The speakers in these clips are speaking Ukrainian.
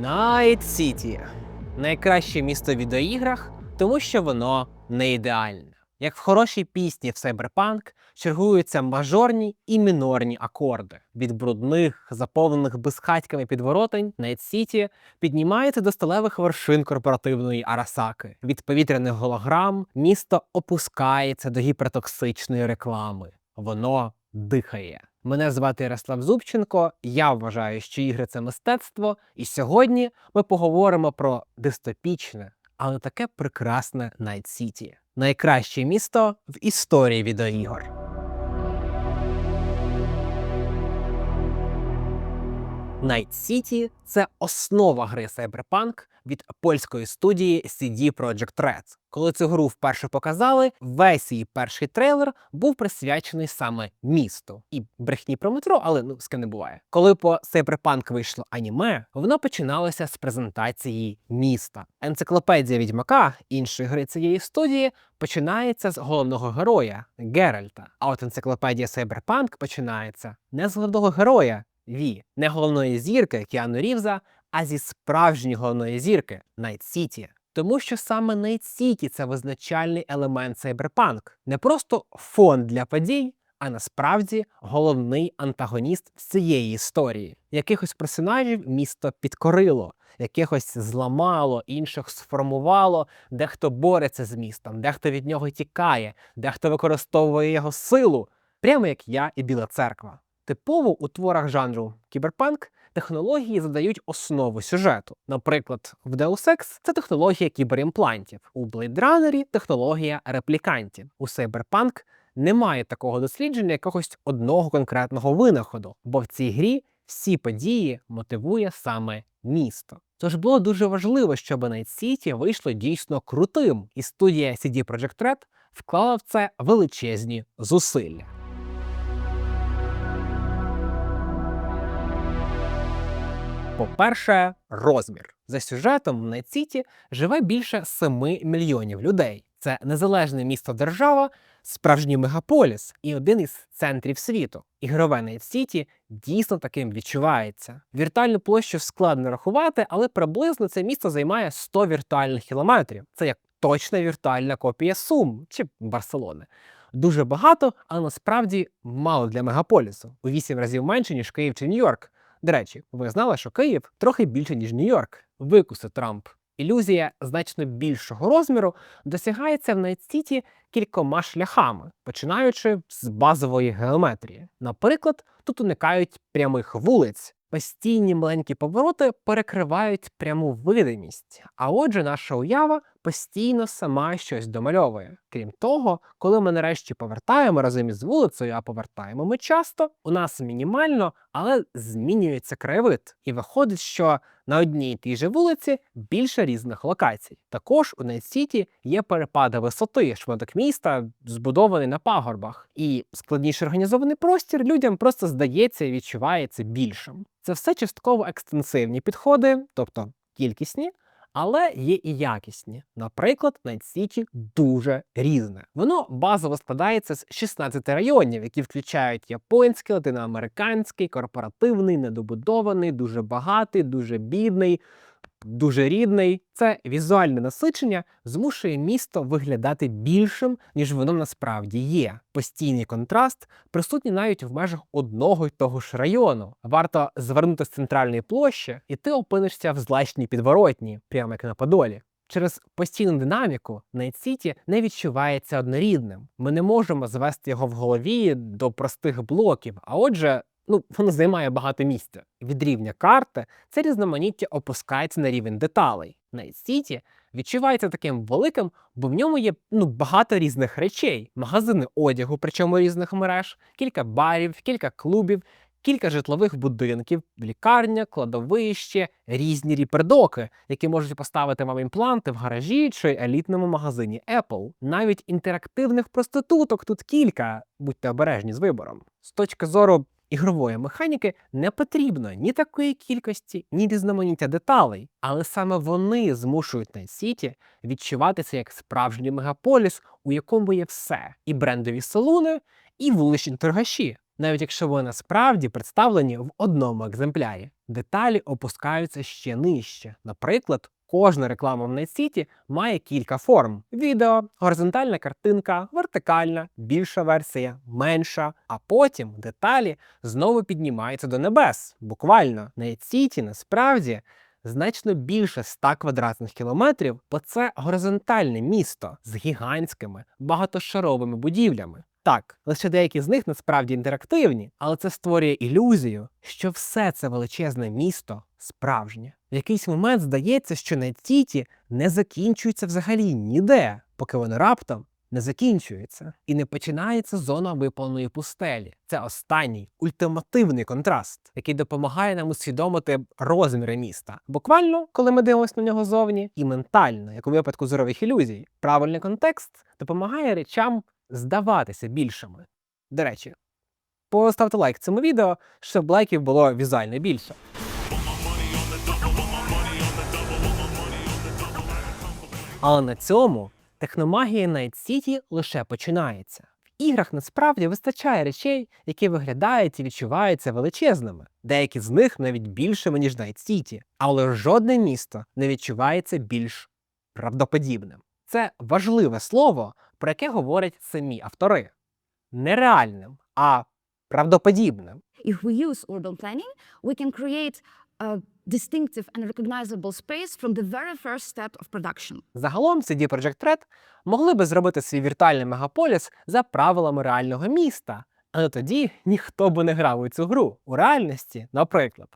Найт Сіті найкраще місто в відеоіграх, тому що воно не ідеальне. Як в хорошій пісні в Cyberpunk чергуються мажорні і мінорні акорди. Від брудних, заповнених безхатьками підворотень Найт Сіті піднімається до сталевих вершин корпоративної Арасаки. Від повітряних голограм місто опускається до гіпертоксичної реклами. Воно дихає. Мене звати Ярослав Зубченко. Я вважаю, що ігри це мистецтво, і сьогодні ми поговоримо про дистопічне, але таке прекрасне Найт Сіті. Найкраще місто в історії відеоігор. Night City – це основа гри Cyberpunk від польської студії CD Projekt Red. Коли цю гру вперше показали, весь її перший трейлер був присвячений саме місту. І брехні про метро, але ну з ким не буває. Коли по Cyberpunk вийшло аніме, воно починалося з презентації міста. Енциклопедія відьмака іншої гри цієї студії починається з головного героя Геральта. А от енциклопедія Cyberpunk починається не з головного героя. Ві, не головної зірки Кіану Рівза, а зі справжньої головної зірки Найт Сіті. Тому що саме Найт Сіті це визначальний елемент Cyberpunk. не просто фон для подій, а насправді головний антагоніст цієї історії. Якихось персонажів місто підкорило, якихось зламало, інших сформувало, дехто бореться з містом, дехто від нього тікає, дехто використовує його силу, прямо як я і Біла Церква. Типово у творах жанру кіберпанк технології задають основу сюжету. Наприклад, в Deus Ex це технологія кіберімплантів, у Blade Runner технологія реплікантів. У Cyberpunk немає такого дослідження якогось одного конкретного винаходу, бо в цій грі всі події мотивує саме місто. Тож було дуже важливо, щоб Night City вийшло дійсно крутим, і студія CD Projekt Red вклала в це величезні зусилля. По-перше, розмір. За сюжетом в Найт-Сіті живе більше 7 мільйонів людей. Це незалежне місто держава, справжній мегаполіс і один із центрів світу. Ігрове Найт-Сіті дійсно таким відчувається. Віртуальну площу складно рахувати, але приблизно це місто займає 100 віртуальних кілометрів. Це як точна віртуальна копія Сум чи Барселони. Дуже багато, але насправді мало для мегаполісу. У 8 разів менше, ніж Київ чи Нью-Йорк. До речі, ви знали, що Київ трохи більше, ніж Нью-Йорк. Викуси Трамп. Ілюзія значно більшого розміру досягається в Найт-Сіті кількома шляхами, починаючи з базової геометрії. Наприклад, тут уникають прямих вулиць. Постійні маленькі повороти перекривають пряму видимість, а отже, наша уява постійно сама щось домальовує. Крім того, коли ми нарешті повертаємо разом із вулицею, а повертаємо ми часто, у нас мінімально, але змінюється краєвид. І виходить, що на одній і тій же вулиці більше різних локацій. Також у Найт-Сіті є перепади висоти, шматок міста збудований на пагорбах, і складніше організований простір людям просто здається і відчувається більшим. Це все частково екстенсивні підходи, тобто кількісні. Але є і якісні. Наприклад, Найт-Сіті дуже різне. Воно базово складається з 16 районів, які включають японський, латиноамериканський, корпоративний, недобудований, дуже багатий, дуже бідний. Дуже рідний, це візуальне насичення змушує місто виглядати більшим, ніж воно насправді є. Постійний контраст присутній навіть в межах одного й того ж району. Варто звернути з центральної площі, і ти опинишся в злачній підворотні, прямо як на Подолі. Через постійну динаміку Найт-Сіті не відчувається однорідним. Ми не можемо звести його в голові до простих блоків, а отже, ну воно займає багато місця. Від рівня карти це різноманіття опускається на рівень деталей. Найт-Сіті відчувається таким великим, бо в ньому є ну багато різних речей: магазини одягу, причому різних мереж, кілька барів, кілька клубів. Кілька житлових будинків, лікарня, кладовище, різні ріпердоки, які можуть поставити вам імпланти в гаражі чи елітному магазині Apple. Навіть інтерактивних проституток тут кілька, будьте обережні з вибором. З точки зору ігрової механіки не потрібно ні такої кількості, ні різноманіття деталей, але саме вони змушують City відчуватися як справжній мегаполіс, у якому є все: і брендові салуни, і вуличні торгаші. навіть якщо вони насправді представлені в одному екземплярі. Деталі опускаються ще нижче. Наприклад, кожна реклама в нетсіті має кілька форм: відео, горизонтальна картинка, вертикальна, більша версія, менша. А потім деталі знову піднімаються до небес. Буквально нетсіті насправді значно більше 100 квадратних кілометрів, бо це горизонтальне місто з гігантськими багатошаровими будівлями. Так, лише деякі з них насправді інтерактивні, але це створює ілюзію, що все це величезне місто справжнє. В якийсь момент здається, що Нетіті не закінчується взагалі ніде, поки воно раптом не закінчується і не починається зона випаленої пустелі. Це останній ультимативний контраст, який допомагає нам усвідомити розміри міста. Буквально, коли ми дивимося на нього зовні, і ментально, як у випадку зорових ілюзій. Правильний контекст допомагає речам здаватися більшими. До речі, поставте лайк цьому відео, щоб лайків було візуально більше. Але на цьому техномагія Night City лише починається. В іграх насправді вистачає речей, які виглядають і відчуваються величезними. Деякі з них навіть більшими, ніж Night City. Але жодне місто не відчувається більш правдоподібним. Це важливе слово, про яке говорять самі автори. Нереальним, а правдоподібним. If we use urban planning, we can create a distinctive and recognizable space from the very first step of production. Загалом CD Projekt Red могли би зробити свій віртуальний мегаполіс за правилами реального міста, але тоді ніхто би не грав у цю гру. У реальності, наприклад,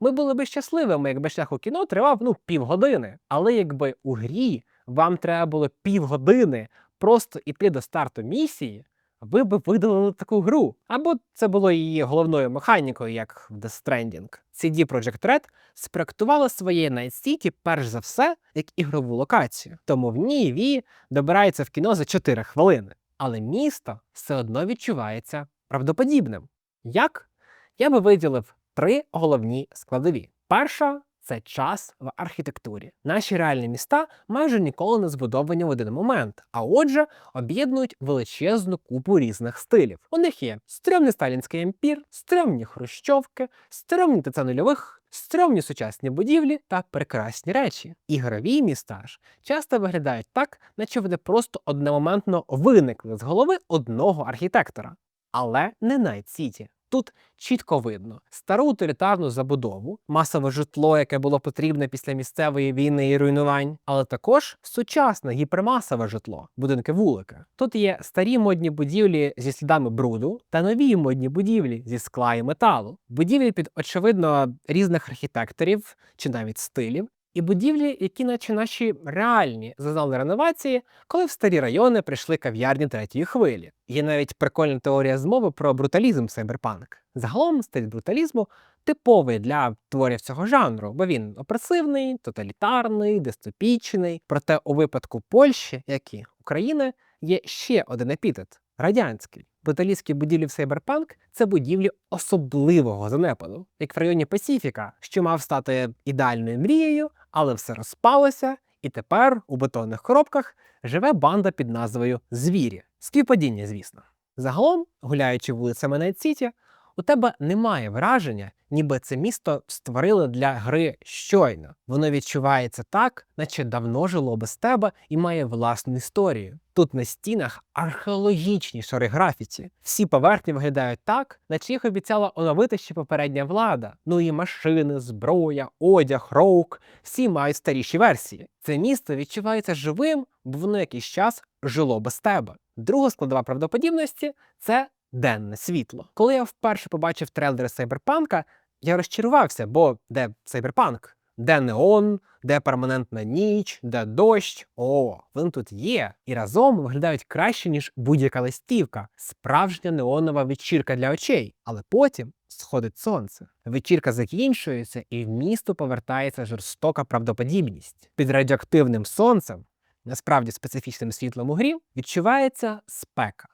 ми були б щасливими, якби шлях у кіно тривав ну півгодини. Але якби у грі вам треба було півгодини просто іти до старту місії, ви б видалили таку гру. Або це було її головною механікою, як в Death Stranding. CD Projekt Red спроектувала своє Night City перш за все як ігрову локацію. Тому в ній Ві добирається в кіно за 4 хвилини. Але місто все одно відчувається правдоподібним. Як? Я би виділив три головні складові. Перша це час в архітектурі. Наші реальні міста майже ніколи не збудовані в один момент, а отже, об'єднують величезну купу різних стилів. У них є стрьомний сталінський емпір, стрьомні хрущовки, стрьомні ТЦ нульових, стрьомні сучасні будівлі та прекрасні речі. Ігрові міста ж часто виглядають так, наче вони просто одномоментно виникли з голови одного архітектора. Але не Night City. Тут чітко видно стару утилітарну забудову, масове житло, яке було потрібне після місцевої війни і руйнувань, але також сучасне гіпермасове житло, будинки вулика. Тут є старі модні будівлі зі слідами бруду та нові модні будівлі зі скла і металу, будівлі під очевидно різних архітекторів чи навіть стилів. І будівлі, які, наче наші реальні, зазнали реновації, коли в старі райони прийшли кав'ярні третьої хвилі. Є навіть прикольна теорія змови про бруталізм Сайберпанк. Загалом стиль бруталізму типовий для творів цього жанру, бо він опресивний, тоталітарний, дистопічний. Проте у випадку Польщі, як і України, є ще один епітет радянський. Бруталістські будівлі в Сайберпанк це будівлі особливого занепаду, як в районі Пасіфіка, що мав стати ідеальною мрією, але все розпалося, і тепер у бетонних коробках живе банда під назвою Звірі. Співпадіння, звісно. Загалом, гуляючи вулицями Найт-Сіті, у тебе немає враження, ніби це місто створили для гри щойно. Воно відчувається так, наче давно жило без тебе і має власну історію. Тут на стінах археологічні шари графіті. Всі поверхні виглядають так, наче їх обіцяла оновити ще попередня влада. Ну і машини, зброя, одяг, роук всі мають старіші версії. Це місто відчувається живим, бо воно якийсь час жило без тебе. Друга складова правдоподібності це денне світло. Коли я вперше побачив трейлери Сайберпанка, я розчарувався, бо де Сайберпанк? Де неон, де перманентна ніч, де дощ. О, він тут є. І разом виглядають краще, ніж будь-яка листівка. Справжня неонова вечірка для очей. Але потім сходить сонце. Вечірка закінчується, і в місто повертається жорстока правдоподібність. Під радіоактивним сонцем, насправді специфічним світлом у грі, відчувається спека.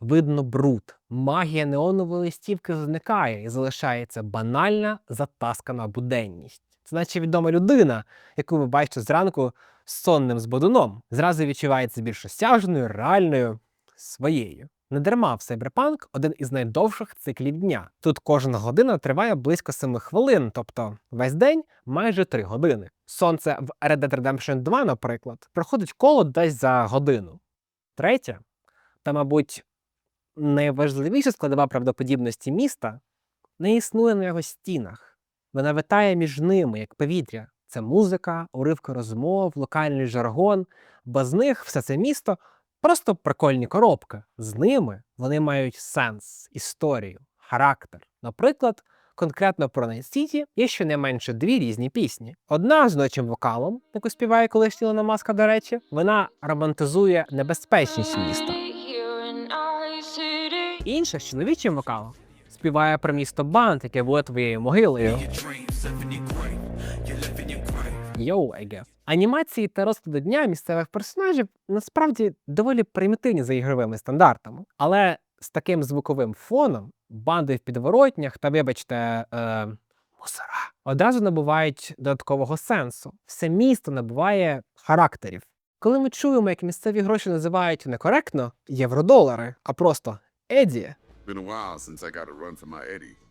Видно бруд, магія неонової листівки зникає і залишається банальна затаскана буденність. Це наче відома людина, яку ви бачите зранку з сонним збудуном, зразу відчувається більш осяжною, реальною, своєю. Недарма в Cyberpunk один із найдовших циклів дня. Тут кожна година триває близько 7 хвилин, тобто весь день майже 3 години. Сонце в Red Dead Redemption 2, наприклад, проходить коло десь за годину. Третє, та, мабуть, найважливіша складова правдоподібності міста не існує на його стінах. Вона витає між ними, як повітря. Це музика, уривки розмов, локальний жаргон. Без них все це місто просто прикольні коробки. З ними вони мають сенс, історію, характер. Наприклад, конкретно про Найт Сіті є щонайменше дві різні пісні. Одна з ночим вокалом, яку співає колишня Ілона Маска, до речі, вона романтизує небезпечність міста. Інша з чоловічим вокалом співає про місто Банд, яке буде твоєю могилою. Йоу, guess. Анімації та розклади дня місцевих персонажів насправді доволі примітивні за ігровими стандартами. Але з таким звуковим фоном банди в підворотнях та, вибачте, е, мусора одразу набувають додаткового сенсу. Все місто набуває характерів. Коли ми чуємо, як місцеві гроші називають некоректно євродолари, а просто еді,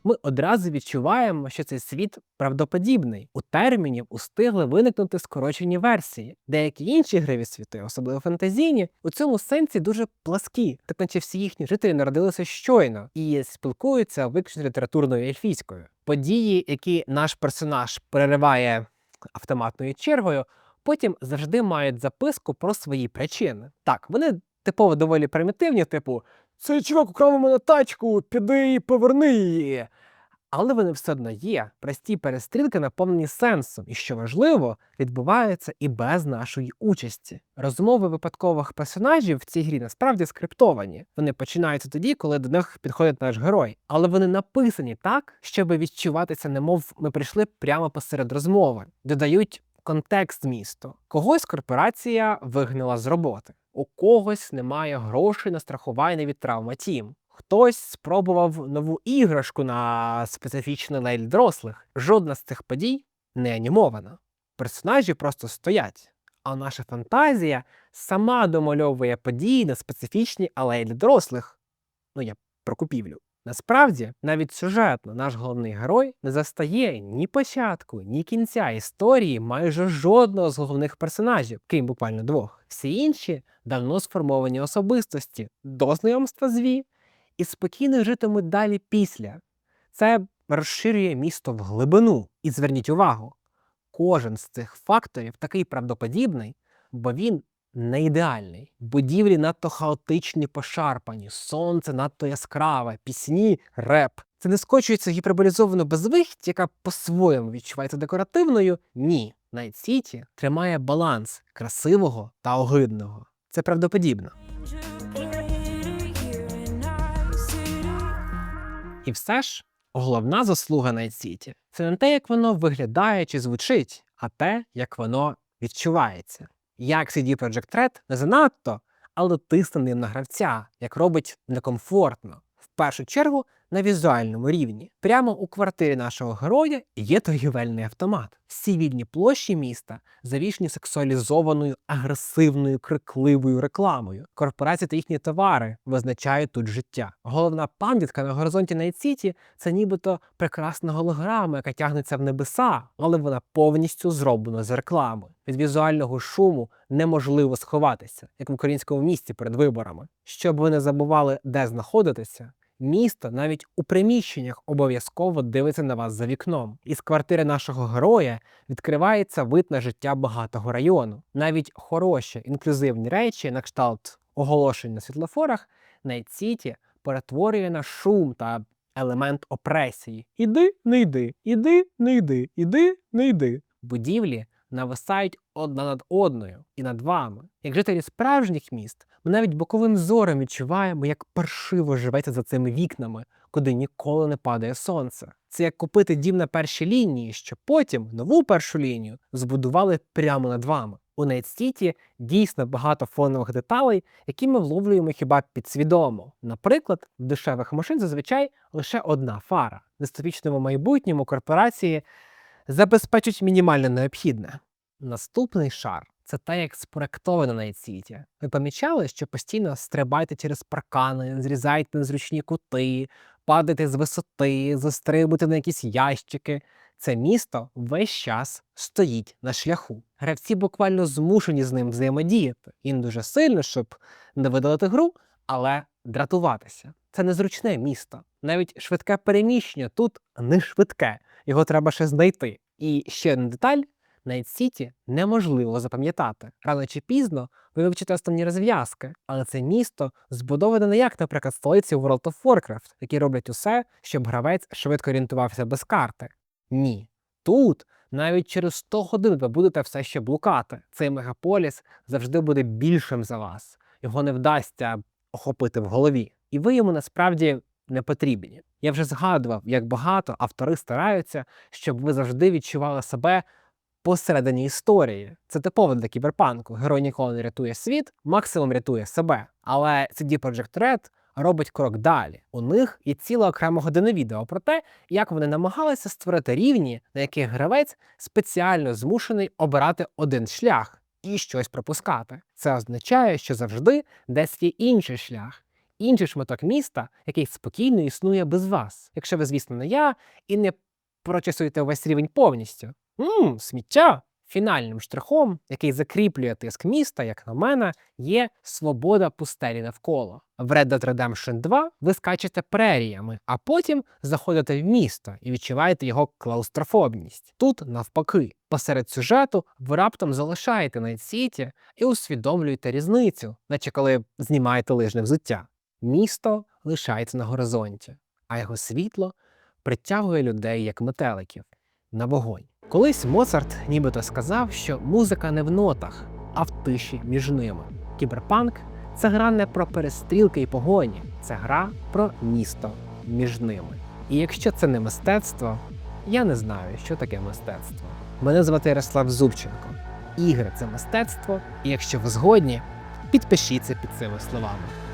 ми одразу відчуваємо, що цей світ правдоподібний. У термінів устигли виникнути скорочені версії. Деякі інші ігрові світи, особливо фантазійні, у цьому сенсі дуже пласкі, так наче всі їхні жителі народилися щойно і спілкуються виключно літературною ельфійською. Події, які наш персонаж перериває автоматною чергою, потім завжди мають записку про свої причини. Так, вони типово доволі примітивні, типу цей чувак украв у мене тачку, піди і поверни її. Але вони все одно є. Прості перестрілки наповнені сенсом, і що важливо, відбуваються і без нашої участі. Розмови випадкових персонажів в цій грі насправді скриптовані. Вони починаються тоді, коли до них підходить наш герой, але вони написані так, щоб відчуватися, немов ми прийшли прямо посеред розмови, додають контекст місту. Когось корпорація вигнала з роботи, у когось немає грошей на страхування від травма тім. Хтось спробував нову іграшку на специфічний лель дорослих. Жодна з цих подій не анімована. Персонажі просто стоять. А наша фантазія сама домальовує події на специфічні алеї для дорослих. Ну, я про купівлю. Насправді, навіть сюжетно наш головний герой не застає ні початку, ні кінця історії майже жодного з головних персонажів, крім буквально двох. Всі інші давно сформовані особистості до знайомства з Ві і спокійно житимуть далі після. Це розширює місто в глибину. І зверніть увагу, кожен з цих факторів такий правдоподібний, бо він не ідеальний. Будівлі надто хаотичні, пошарпані, сонце надто яскраве, пісні, реп. Це не скочується гіперболізовану безвихідь, яка по-своєму відчувається декоративною. Ні. Найт Сіті тримає баланс красивого та огидного. Це правдоподібно. І все ж, головна заслуга Найт Сіті це не те, як воно виглядає чи звучить, а те, як воно відчувається. Як CD Projekt Red не занадто, але тисне ним на гравця, як робить некомфортно. В першу чергу на візуальному рівні. Прямо у квартирі нашого героя є торгівельний автомат. Всі вільні площі міста завішені сексуалізованою, агресивною, крикливою рекламою. Корпорації та їхні товари визначають тут життя. Головна пам'ятка на горизонті Найт-Сіті – це нібито прекрасна голограма, яка тягнеться в небеса, але вона повністю зроблена з реклами. Від візуального шуму неможливо сховатися, як в українському місті перед виборами. Щоб ви не забували, де знаходитися, Місто навіть у приміщеннях обов'язково дивиться на вас за вікном. Із квартири нашого героя відкривається вид на життя багатого району. Навіть хороші інклюзивні речі, на кшталт оголошень на світлофорах, Найт Сіті перетворює на шум та елемент опресії. Іди, не йди, іди, не йди, іди, не йди. Будівлі нависають одна над одною і над вами. Як жителі справжніх міст, ми навіть боковим зором відчуваємо, як паршиво живеться за цими вікнами, куди ніколи не падає сонце. Це як купити дім на першій лінії, що потім нову першу лінію збудували прямо над вами. У Найтстіті дійсно багато фонових деталей, які ми вловлюємо хіба підсвідомо. Наприклад, в дешевих машин зазвичай лише одна фара. В дистопічному майбутньому корпорації забезпечують мінімально необхідне. Наступний шар це те, як спроектовано на Сіті. Ви помічали, що постійно стрибаєте через паркани, зрізаєте незручні кути, падаєте з висоти, застрибуєте на якісь ящики. Це місто весь час стоїть на шляху. Гравці буквально змушені з ним взаємодіяти. Він дуже сильно, щоб не видалити гру, але дратуватися. Це незручне місто. Навіть швидке переміщення тут не швидке. Його треба ще знайти. І ще одна деталь: Найт Сіті неможливо запам'ятати. Рано чи пізно ви вивчите основні розв'язки, але це місто збудоване не як, наприклад, столиці World of Warcraft, які роблять усе, щоб гравець швидко орієнтувався без карти. Ні. Тут навіть через 100 годин ви будете все ще блукати. Цей мегаполіс завжди буде більшим за вас. Його не вдасться охопити в голові. І ви йому насправді не потрібні. Я вже згадував, як багато автори стараються, щоб ви завжди відчували себе посередині історії. Це типово для кіберпанку. Герой ніколи не рятує світ, максимум рятує себе. Але CD Projekt Red робить крок далі. У них є ціла окрема година відео про те, як вони намагалися створити рівні, на яких гравець спеціально змушений обирати один шлях і щось пропускати. Це означає, що завжди десь є інший шлях. Інший шматок міста, який спокійно існує без вас, якщо ви, звісно, не я, і не прочесуєте увесь рівень повністю. Мм, сміття. Фінальним штрихом, який закріплює тиск міста, як на мене, є свобода пустелі навколо. В Red Dead Redemption 2 ви скачете преріями, а потім заходите в місто і відчуваєте його клаустрофобність. Тут, навпаки, посеред сюжету ви раптом залишаєте Найт Сіті і усвідомлюєте різницю, наче коли знімаєте лижне взуття. Місто лишається на горизонті, а його світло притягує людей як метеликів на вогонь. Колись Моцарт нібито сказав, що музика не в нотах, а в тиші між ними. Кіберпанк це гра не про перестрілки і погоні, це гра про місто між ними. І якщо це не мистецтво, я не знаю, що таке мистецтво. Мене звати Ярослав Зубченко. Ігри це мистецтво, і якщо ви згодні, підпишіться під цими словами.